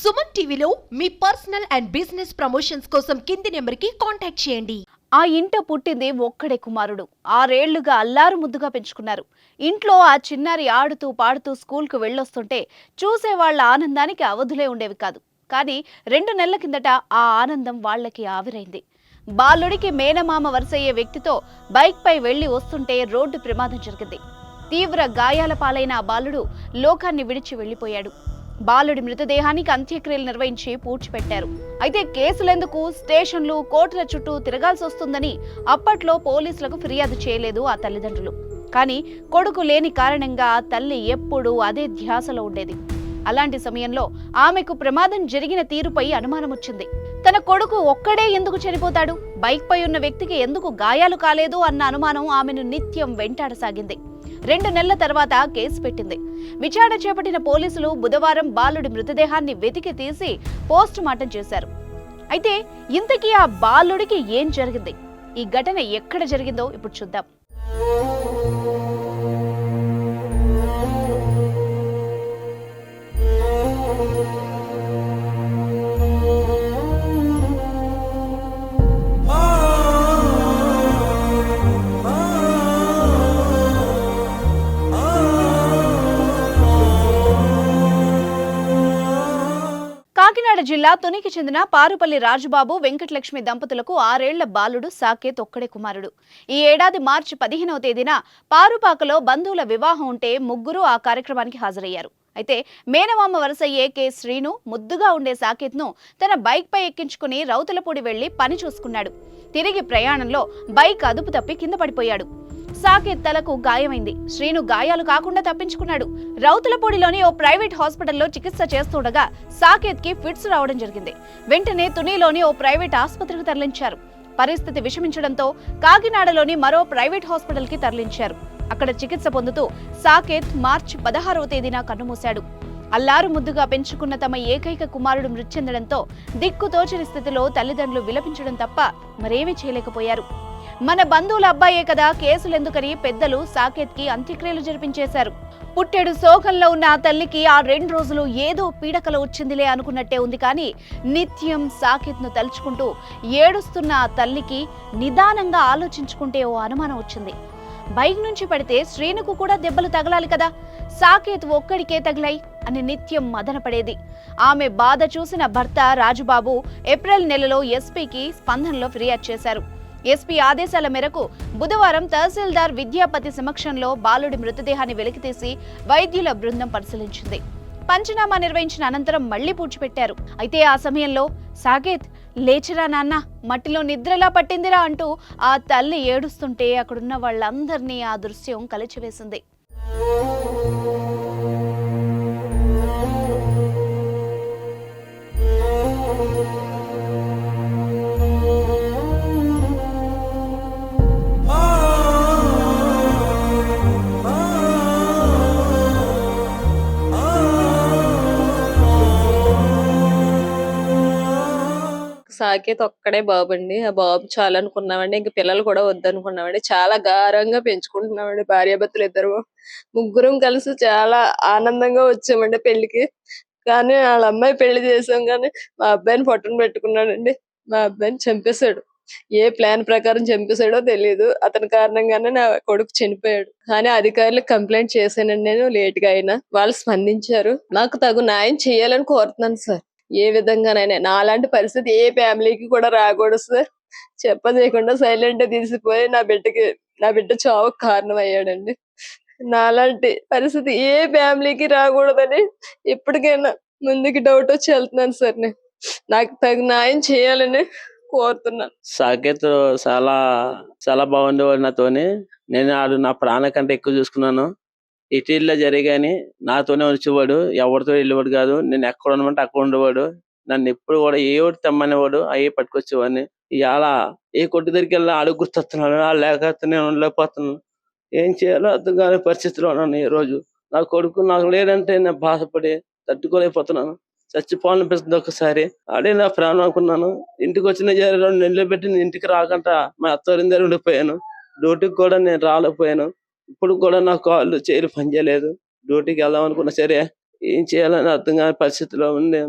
సుమన్ టీవీలో మీ personal and business promotions కోసం కింది నెంబర్కి కాంటాక్ట్ చేయండి. ఆ ఇంట పుట్టింది ఒక్కడే కుమారుడు. ఆరేళ్ళుగా అల్లారు ముద్దుగా పెంచుకున్నారు. ఇంట్లో ఆ చిన్నారి ఆడుతూ పాడుతూ స్కూల్కు వెళ్ళొస్తుంటే చూసే వాళ్ళ ఆనందానికి అవధులే ఉండేవి కాదు. కానీ రెండు నెలల కిందట ఆ ఆనందం వాళ్ళకి ఆవిరైంది. బాలుడికి మేనమామ వరుసయ్యే వ్యక్తితో బైక్పై వెళ్ళి వస్తుంటే రోడ్డు ప్రమాదం జరిగింది. తీవ్ర గాయాల పాలైన ఆ బాలుడు లోకాన్ని విడిచి వెళ్ళిపోయాడు బాలుడి మృతదేహానికి అంత్యక్రియలు నిర్వహించి పూడ్చిపెట్టారు అయితే కేసులెందుకు? స్టేషన్లు కోర్టుల చుట్టూ తిరగాల్సి వస్తుందని అప్పట్లో పోలీసులకు ఫిర్యాదు చేయలేదు ఆ తల్లిదండ్రులు. కానీ కొడుకు లేని కారణంగా తల్లి ఎప్పుడూ అదే ధ్యాసలో ఉండేది. అలాంటి సమయంలో ఆమెకు ప్రమాదం జరిగిన తీరుపై అనుమానం వచ్చింది. తన కొడుకు ఒక్కడే ఎందుకు చనిపోతాడు? బైక్ పై ఉన్న వ్యక్తికి ఎందుకు గాయాలు కాలేదు అన్న అనుమానం ఆమెను నిత్యం వెంటాడసాగింది. రెండు నెలల తర్వాత కేసు పెట్టింది. విచారణ చేపట్టిన పోలీసులు బుధవారం బాలుడి మృతదేహాన్ని వెతికి తీసి పోస్ట్ మార్టం చేశారు. అయితే ఇంతకీ ఆ బాలుడికి ఏం జరిగింది? ఈ ఘటన ఎక్కడ జరిగిందో ఇప్పుడు చూద్దాం. కాకినాడ జిల్లా తునికి చెందిన పారుపల్లి రాజుబాబు వెంకటలక్ష్మి దంపతులకు ఆరేళ్ళ బాలుడు సాకేత్ ఒక్కడే కుమారుడు. ఈ ఏడాది మార్చి పదిహేనవ తేదీన పారుపాకలో బంధువుల వివాహం ఉంటే ముగ్గురు ఆ కార్యక్రమానికి హాజరయ్యారు. అయితే మేనమామ వరసయ్యే కె. శ్రీను ముద్దుగా ఉండే సాకేత్ను తన బైక్ పై ఎక్కించుకుని రౌతులపూడి వెళ్ళి పని చూసుకున్నాడు. తిరిగి ప్రయాణంలో బైక్ అదుపు తప్పి కింద పడిపోయాడు. సాకేత్ తలకు గాయమైంది. శ్రీను గాయాలు కాకుండా తప్పించుకున్నాడు. రౌతులపూడిలోని ఓ ప్రైవేట్ హాస్పిటల్లో చికిత్స చేస్తుండగా సాకేత్కి ఫిట్స్ రావడం జరిగింది. వెంటనే తునిలోని ఓ ప్రైవేట్ ఆసుపత్రికి తరలించారు. పరిస్థితి విషమించడంతో కాకినాడలోని మరో ప్రైవేట్ హాస్పిటల్కి తరలించారు. అక్కడ చికిత్స పొందుతూ సాకేత్ మార్చి పదహారవ తేదీన కన్నుమూశాడు. అల్లారు ముద్దుగా పెంచుకున్న తమ ఏకైక కుమారుడు మృతి చెందడంతో దిక్కుతోచని స్థితిలో తల్లిదండ్రులు విలపించడం తప్ప మరేమీ చేయలేకపోయారు. మన బంధువుల అబ్బాయే కదా కేసులెందుకని పెద్దలు సాకేత్కి అంత్యక్రియలు జరిపించేశారు. పుట్టెడు శోకంలో ఉన్న ఆ తల్లికి ఆ రెండు రోజులు ఏదో పీడకలు వచ్చిందిలే అనుకున్నట్టే ఉంది కానీ నిత్యం సాకేత్ను తలుచుకుంటూ ఏడుస్తున్న ఆ తల్లికి నిదానంగా ఆలోచించుకుంటే ఓ అనుమానం వచ్చింది. బైక్ నుంచి పడితే శ్రీనుకు కూడా దెబ్బలు తగలాలి కదా. సాకేత్ ఒక్కడికే తగిలాయి అని నిత్యం మదనపడేది ఆమె బాధ చూసిన భర్త రాజుబాబు ఏప్రిల్ నెలలో ఎస్పీకి స్పందనలో ఫిర్యాదు చేశారు. ఎస్పీ ఆదేశాల మేరకు బుధవారం తహసీల్దార్ విద్యాపతి సమక్షంలో బాలుడి మృతదేహాన్ని వెలికితీసి వైద్యుల బృందం పరిశీలించింది. పంచనామా నిర్వహించిన అనంతరం మళ్ళీ పూడ్చిపెట్టారు. అయితే ఆ సమయంలో సాకేత్ లేచిరా నాన్న మట్టిలో నిద్రలా పట్టిందిరా అంటూ ఆ తల్లి ఏడుస్తుంటే అక్కడున్న వాళ్ళందరినీ ఆ దృశ్యం కలిచివేసింది. సాకేత్ ఒక్కడే బాబు అండి ఆ బాబు చాలా అనుకున్నామండి ఇంక పిల్లలు కూడా వద్దనుకున్నామండి చాలా గారంగా పెంచుకుంటున్నామండి భార్యాభర్తలు ఇద్దరు. ముగ్గురం కలిసి చాలా ఆనందంగా వచ్చామండి పెళ్ళికి కానీ వాళ్ళ అమ్మాయి పెళ్ళి చేసాం కానీ మా అబ్బాయిని పట్టున పెట్టుకున్నాడండి. మా అబ్బాయిని చంపేశాడు. ఏ ప్లాన్ ప్రకారం చంపేశాడో తెలియదు అతని కారణంగానే నా కొడుకు చనిపోయాడు. కానీ అధికారులకు కంప్లైంట్ చేశానండి నేను లేట్గా అయినా. వాళ్ళు స్పందించారు. నాకు తగు న్యాయం చేయాలని కోరుతున్నాను సార్. ఏ విధంగానైనా. నాలాంటి పరిస్థితి ఏ ఫ్యామిలీకి కూడా రాకూడదు సార్. చెప్పదేయకుండా సైలెంట్ తీసిపోయి నా బిడ్డకి నా బిడ్డ చావుకు కారణం అయ్యాడండి నాలాంటి పరిస్థితి ఏ ఫ్యామిలీకి రాకూడదని ఇప్పటికైనా ముందుకి డౌట్ వచ్చి వెళ్తున్నాను సార్ నేను. నాకు తగు న్యాయం చేయాలని కోరుతున్నాను. సాకేత్ చాలా చాలా బాగుండేవాడు నాతోని. నేను ఆడు నా ప్రాణ కంటే ఎక్కువ చూసుకున్నాను. ఇటీవల జరిగాని నాతోనే వచ్చేవాడు ఎవరితో వెళ్ళేవాడు కాదు నేను ఎక్కడ ఉండమంటే అక్కడ ఉండేవాడు నన్ను ఎప్పుడు కూడా ఏ ఒకటి తెమ్మనేవాడు అయ్యే పట్టుకొచ్చేవాడిని. ఇవాళ ఏ కొట్టు దగ్గరికి వెళ్ళినా అడుగు గుర్తొస్తున్నాను లేక నేను ఉండలేకపోతున్నాను. ఏం చేయాలో అర్థం కాని పరిస్థితిలో ఉన్నాను ఈ రోజు. నా కొడుకు నాకు లేదంటే నేను బాధపడి తట్టుకోలేకపోతున్నాను. చచ్చిపోవాలనిపిస్తుంది ఒకసారి అడే నా ప్రాణం అనుకున్నాను. ఇంటికి వచ్చిన జర రెండు నెలలు పెట్టి నేను ఇంటికి రాకుండా మా అత్తవారి దగ్గర ఉండిపోయాను. డ్యూటీకి కూడా నేను రాలేకపోయాను. ఇప్పుడు కూడా నా కాళ్ళు చేరి పనిచేయలేదు. డ్యూటీకి వెళ్దాం అనుకున్నా సరే ఏం చేయాలని అర్థం కాని పరిస్థితిలో ఉంది